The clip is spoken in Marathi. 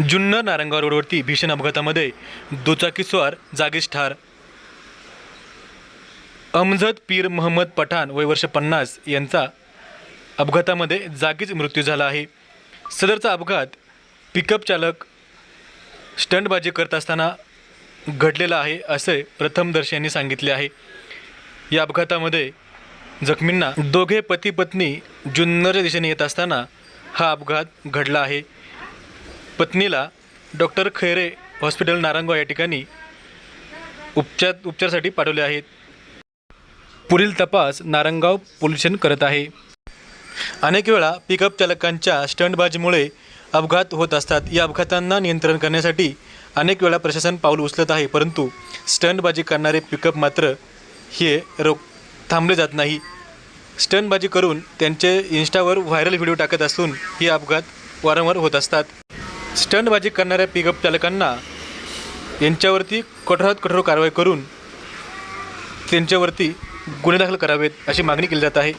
जुन्नर नारंगाव रोडवरती भीषण अपघातामध्ये दुचाकीस्वार जागीच ठार. अमजद पीर महम्मद पठाण वय वर्ष पन्नास यांचा अपघातामध्ये जागीच मृत्यू झाला आहे. सदरचा अपघात पिकअप चालक स्टंटबाजी करत असताना घडलेला आहे असे प्रथमदर्शींनी सांगितले आहे. या अपघातामध्ये जखमींना दोघे पती पत्नी जुन्नरच्या दिशेने येत असताना हा अपघात घडला आहे. पत्नीला डॉक्टर खैरे हॉस्पिटल नारायणगाव या ठिकाणी उपचार उपचारासाठी पाठवले आहेत. पुढील तपास नारंगाव पोल्युशन करत आहे. अनेक वेळा पिकअप चालकांच्या स्टंटबाजीमुळे अपघात होत असतात. या अपघातांना नियंत्रण करण्यासाठी अनेक वेळा प्रशासन पाऊल उचलत आहे. परंतु स्टंटबाजी करणारे पिकअप मात्र हे रोक थांबले जात नाही. स्टंटबाजी करून त्यांचे इन्स्टावर व्हायरल व्हिडिओ टाकत असून हे अपघात वारंवार होत असतात. स्टंटबाजी करणाऱ्या पिकअप चालकांना यांच्यावरती कठोरात कठोर कारवाई करून त्यांच्यावरती गुन्हे दाखल करावेत अशी मागणी केली जात आहे.